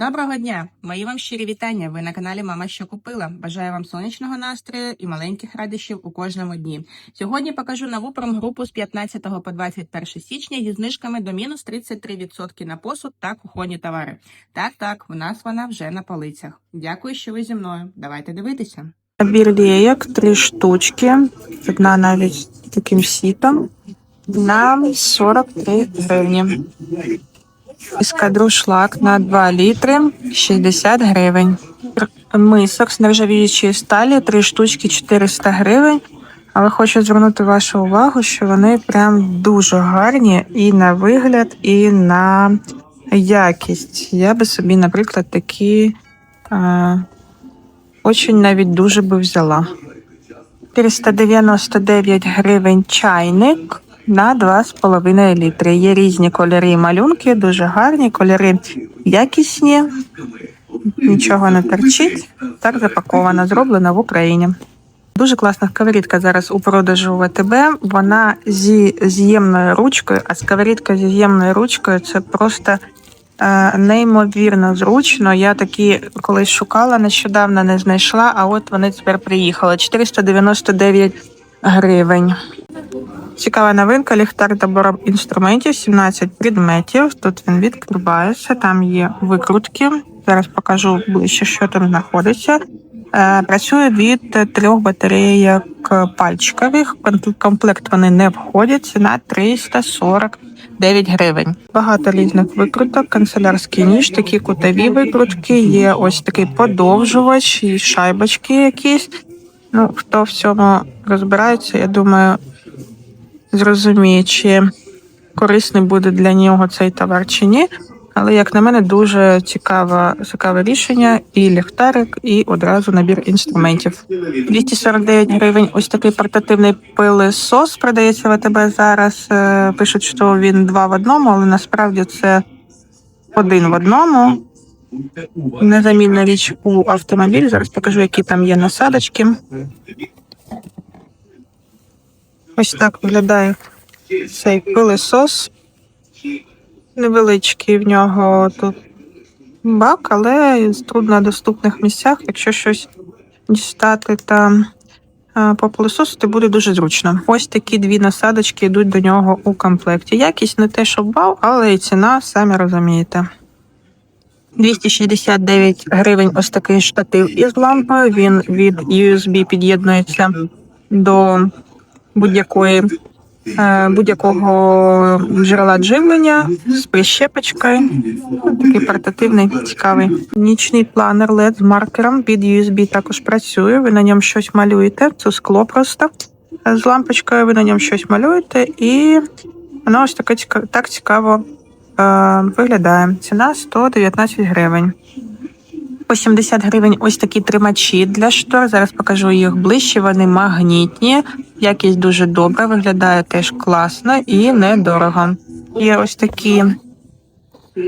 Доброго дня! Мої вам щирі вітання. Ви на каналі Мама що купила. Бажаю вам сонячного настрою і маленьких радощів у кожному дні. Сьогодні покажу нову промгрупу з 15 по 21 січня зі знижками до мінус 33% на посуд та кухонні товари. Так, так, у нас вона вже на полицях. Дякую, що ви зі мною. Давайте дивитися. Набір лейок, три штучки, одна навіть таким сітом, на 43 гривні. Іскадру шлак на 2 літри, 60 гривень. Мисок з нержавіючої сталі, три штучки 400 гривень. Але хочу звернути вашу увагу, що вони прям дуже гарні і на вигляд, і на якість. Я би собі, наприклад, такі е, Очень навіть дуже би взяла. 499 гривень чайник на 2,5 літри. Є різні кольори і малюнки, дуже гарні, кольори якісні, нічого не торчить. Так запаковано, зроблено в Україні. Дуже класна сковорідка зараз у продажу в АТБ. Вона зі з'ємною ручкою, а сковорідка зі з'ємною ручкою це просто е, неймовірно зручно. Я такі колись шукала, нещодавно не знайшла, а от вони тепер приїхали. 499 гривень. Цікава новинка, ліхтар добором інструментів, 17 предметів. Тут він відкривається, там є викрутки. Зараз покажу ближче, що там знаходиться. Е, Працює від трьох батарейок пальчикових. Комплект вони не входять. Ціна 349 гривень. Багато різних викруток, канцелярський ніж, такі кутові викрутки. Є ось такий подовжувач і шайбочки якісь. Ну, хто в цьому розбирається, я думаю, зрозуміє, чи корисний буде для нього цей товар чи ні. Але, як на мене, дуже цікаве, цікаве рішення, і ліхтарик, і одразу набір інструментів. 249 гривень. Ось такий портативний пилисос продається в АТБ зараз. Е, Пишуть, що він два в одному, але насправді це один в одному. Незамінна річ у автомобіль. Зараз покажу, які там є насадочки. Ось так виглядає цей пилисос. Невеличкий в нього тут бак, але в труднодоступних місцях, якщо щось дістати та е, попилисосити, буде дуже зручно. Ось такі дві насадочки йдуть до нього у комплекті. Якість не те, що вау, але і ціна, самі розумієте. 269 гривень ось такий штатив із лампою. Він від USB під'єднується до будь-якої е, будь-якого джерела живлення з прищепочкою. Такий портативний, цікавий. Нічний планер LED з маркером під USB також працює. Ви на ньому щось малюєте. Це скло просто з лампочкою. Ви на ньому щось малюєте, і воно ось таке так цікаво е, виглядає. Ціна 119 гривень. По 70 гривень ось такі тримачі для штор. Зараз покажу їх ближче. Вони магнітні, якість дуже добра, виглядає теж класно і недорого. Є ось такі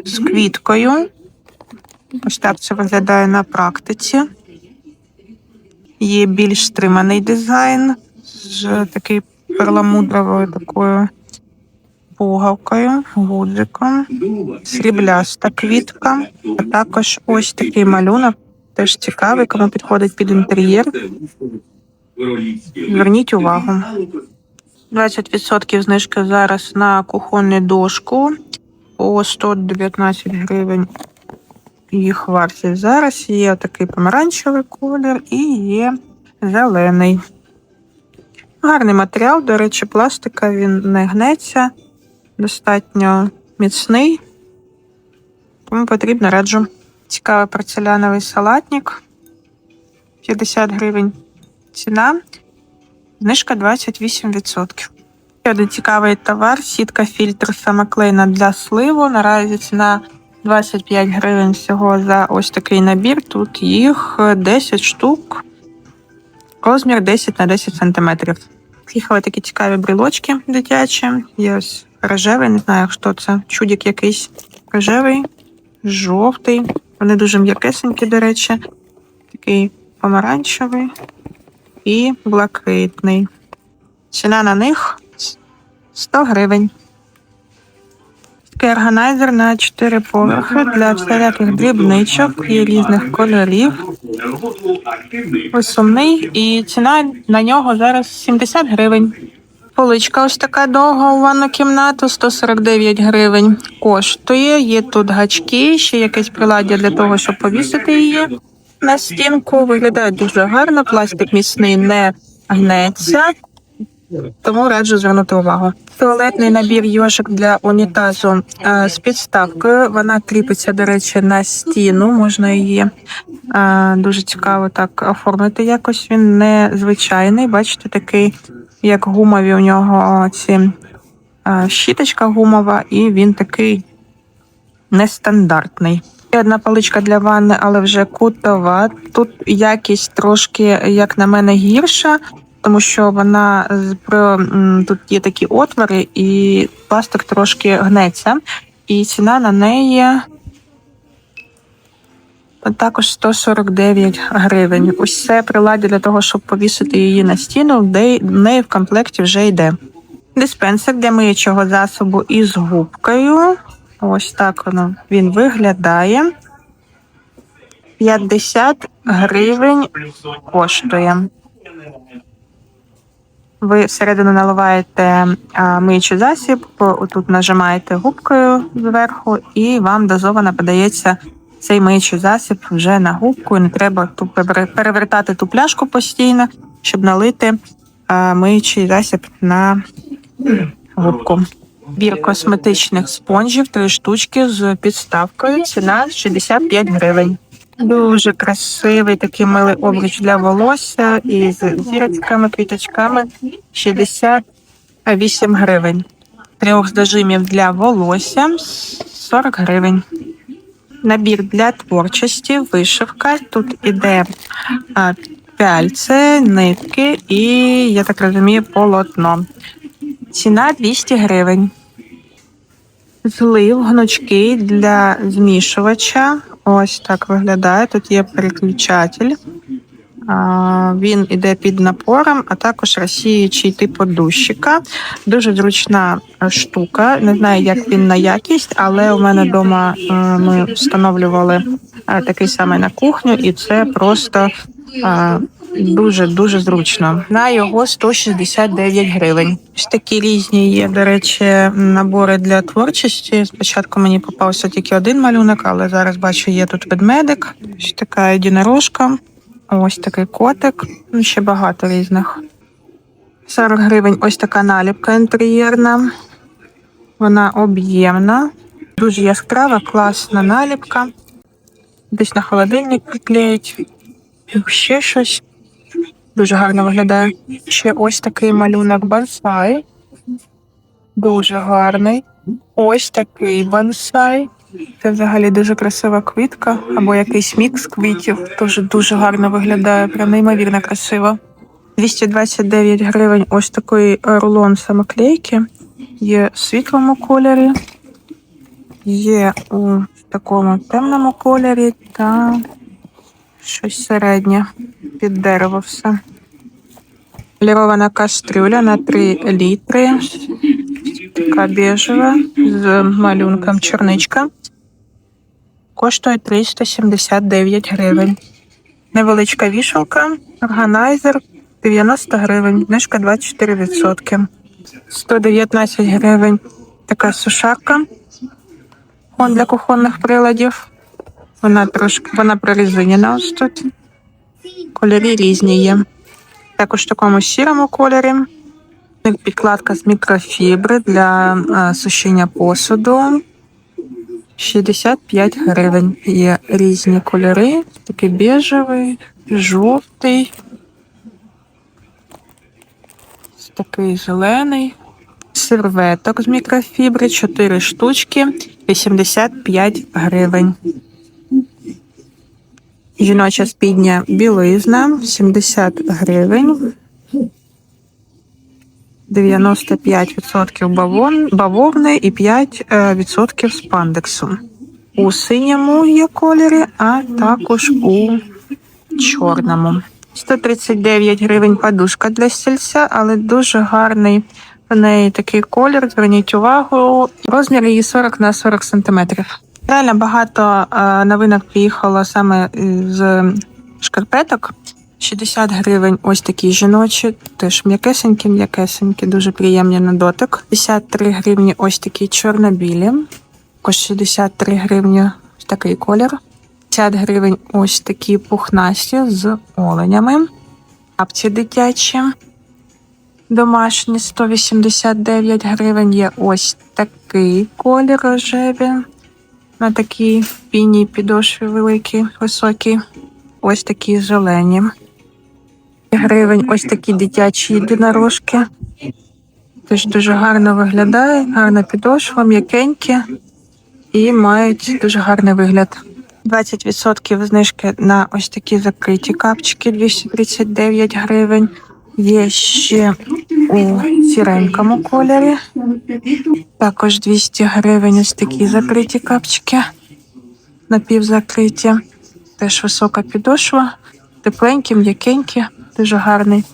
з квіткою. Ось так це виглядає на практиці. Є більш стриманий дизайн з такою перламутровою такою пугавкою, гудзиком, срібляста квітка, а також ось такий малюнок, теж цікавий, кому підходить під інтер'єр. Зверніть увагу. 20% знижки зараз на кухонну дошку по 119 гривень. Їх вартість зараз є такий помаранчевий колір і є зелений. Гарний матеріал, до речі, пластика він не гнеться, достатньо міцний, тому потрібно раджу. Цікавий порцеляновий салатник. 50 гривень ціна, знижка 28%. Ще один цікавий товар, сітка фільтр самоклейна для сливу. Наразі ціна 25 гривень всього за ось такий набір. Тут їх 10 штук, розмір 10 на 10 сантиметрів. Приїхали такі цікаві брілочки дитячі. Є ось рожевий, не знаю, хто це. Чудік якийсь рожевий, жовтий. Вони дуже м'якесенькі, до речі. Такий помаранчевий і блакитний. Ціна на них 100 гривень. Такий органайзер на 4 поверхи для всіляких дрібничок і різних кольорів. Ось сумний, і ціна на нього зараз 70 гривень. Поличка ось така довга у ванну кімнату, 149 гривень коштує. Є тут гачки, ще якесь приладдя для того, щоб повісити її на стінку. Виглядає дуже гарно, пластик міцний не гнеться. Тому раджу звернути увагу. Туалетний набір йожик для унітазу е, з підставкою. Вона кріпиться, до речі, на стіну. Можна її е, дуже цікаво так оформити. Якось він не звичайний. Бачите, такий, як гумові у нього ці е, щіточка гумова, і він такий нестандартний. Є одна паличка для ванни, але вже кутова. Тут якість трошки, як на мене, гірша, тому що вона про тут є такі отвори, і пластик трошки гнеться. І ціна на неї також 149 гривень. Це приладдя для того, щоб повісити її на стіну, де в неї в комплекті вже йде. Диспенсер для миючого засобу із губкою. Ось так воно він виглядає. 50 гривень коштує. Ви всередину наливаєте миючий засіб, отут нажимаєте губкою зверху, і вам дозовано подається цей миючий засіб вже на губку. І не треба ту перевертати ту пляшку постійно, щоб налити миючий засіб на губку. Бір косметичних спонжів, три штучки з підставкою. Ціна 65 гривень. Дуже красивий такий милий обруч для волосся із зірочками, квіточками 68 гривень. Трьох з дожимів для волосся 40 гривень. Набір для творчості, вишивка. Тут іде а, пяльце, нитки і, я так розумію, полотно. Ціна 200 гривень. Злив гнучки для змішувача. Ось так виглядає. Тут є переключатель. Він іде під напором, а також розсіючий типу дощика. Дуже зручна е, штука. Не знаю, як він на якість, але у мене вдома е, ми встановлювали е, такий самий на кухню, і це просто дуже дуже зручно. На його 169 гривень. Ось такі різні є, до речі, набори для творчості. Спочатку мені попався тільки один малюнок, але зараз бачу, є тут ведмедик. Ось така єдинорожка. Ось такий котик. Ну, ще багато різних. 40 гривень ось така наліпка інтер'єрна. Вона об'ємна, дуже яскрава, класна наліпка. Десь на холодильник приклеїть. Ще щось. Дуже гарно виглядає. Ще ось такий малюнок бонсай. Дуже гарний. Ось такий бонсай. Це взагалі дуже красива квітка або якийсь мікс квітів. Теж дуже гарно виглядає, прям неймовірно красиво. 229 гривень ось такий рулон самоклейки. Є в світлому кольорі, є у такому темному кольорі та щось середнє під дерево все. Полірована кастрюля на 3 літри. Така біжева з малюнком чорничка. Коштує 379 гривень. Невеличка вішалка, органайзер 90 гривень, знижка 24%. 119 гривень. Така сушарка Он для кухонних приладів. Вона трошки вона прорезинена ось тут. Кольори різні є. Також в такому сірому кольорі. Підкладка з мікрофібри для а, сушіння посуду. 65 гривень. Є різні кольори. Такий біжевий, жовтий. Такий зелений. Серветок з мікрофібри 4 штучки, 85 гривень. Жіноча спідня білизна 70 гривень. 95% бавон, бавовни і 5% спандексу. У синьому є кольорі, а також у чорному. 139 гривень подушка для стільця, але дуже гарний У неї такий колір, зверніть увагу. Розмір її 40 на 40 сантиметрів. Реально багато е, новинок приїхало саме з шкарпеток. 60 гривень ось такі жіночі, теж м'якесенькі, м'якесенькі, дуже приємні на дотик. 53 гривні ось такі чорно-білі. Також 63 гривні ось такий колір. 50 гривень ось такі пухнасті з оленями. Капці дитячі. Домашні 189 гривень є ось такий колір рожеві. На такій піній підошві великій, високій. Ось такі зелені. Гривень ось такі дитячі єдинорожки. Теж дуже гарно виглядає, гарна підошва, м'якенькі і мають дуже гарний вигляд. 20% знижки на ось такі закриті капчики 239 гривень. Є ще у сіренькому кольорі. Також 200 гривень ось такі закриті капчики. Напівзакриті. Теж висока підошва. Тепленькі, м'якенькі, дуже гарний.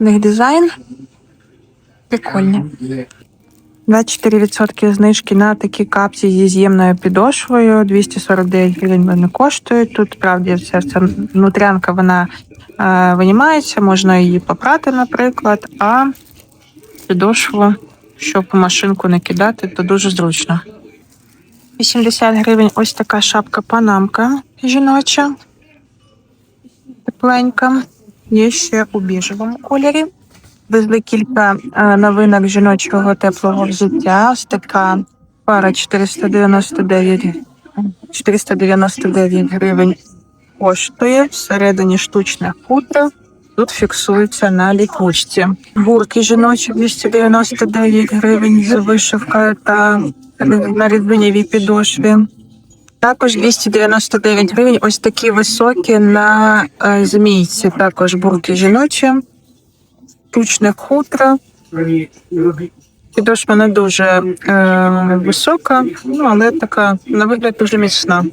У них дизайн. Прикольні. 24% знижки на такі капці зі з'ємною підошвою. 249 гривень вони коштують. Тут, правді, вся ця внутрянка вона е, винімається, можна її попрати, наприклад, а підошву, щоб машинку не кидати, то дуже зручно. 80 гривень ось така шапка панамка жіноча. Тепленька. Є ще у біжевому кольорі. Везли кілька е, новинок жіночого теплого взуття. Ось така пара 499, 499 гривень коштує. Всередині штучне хутро. Тут фіксується на ліпучці. Бурки жіночі 299 гривень з вишивкою та на різьбинявій підошві. Також 299 гривень. Ось такі високі на е, змійці. Також бурки жіночі. Штучне хутро. Підошва не дуже е, висока, ну але така на вигляд дуже міцна.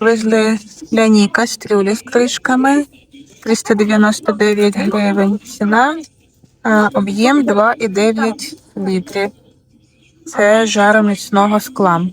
Везли скляні кастрюлі з кришками 399 гривень. Ціна, е, об'єм 2,9 літрів. Це жароміцного скла.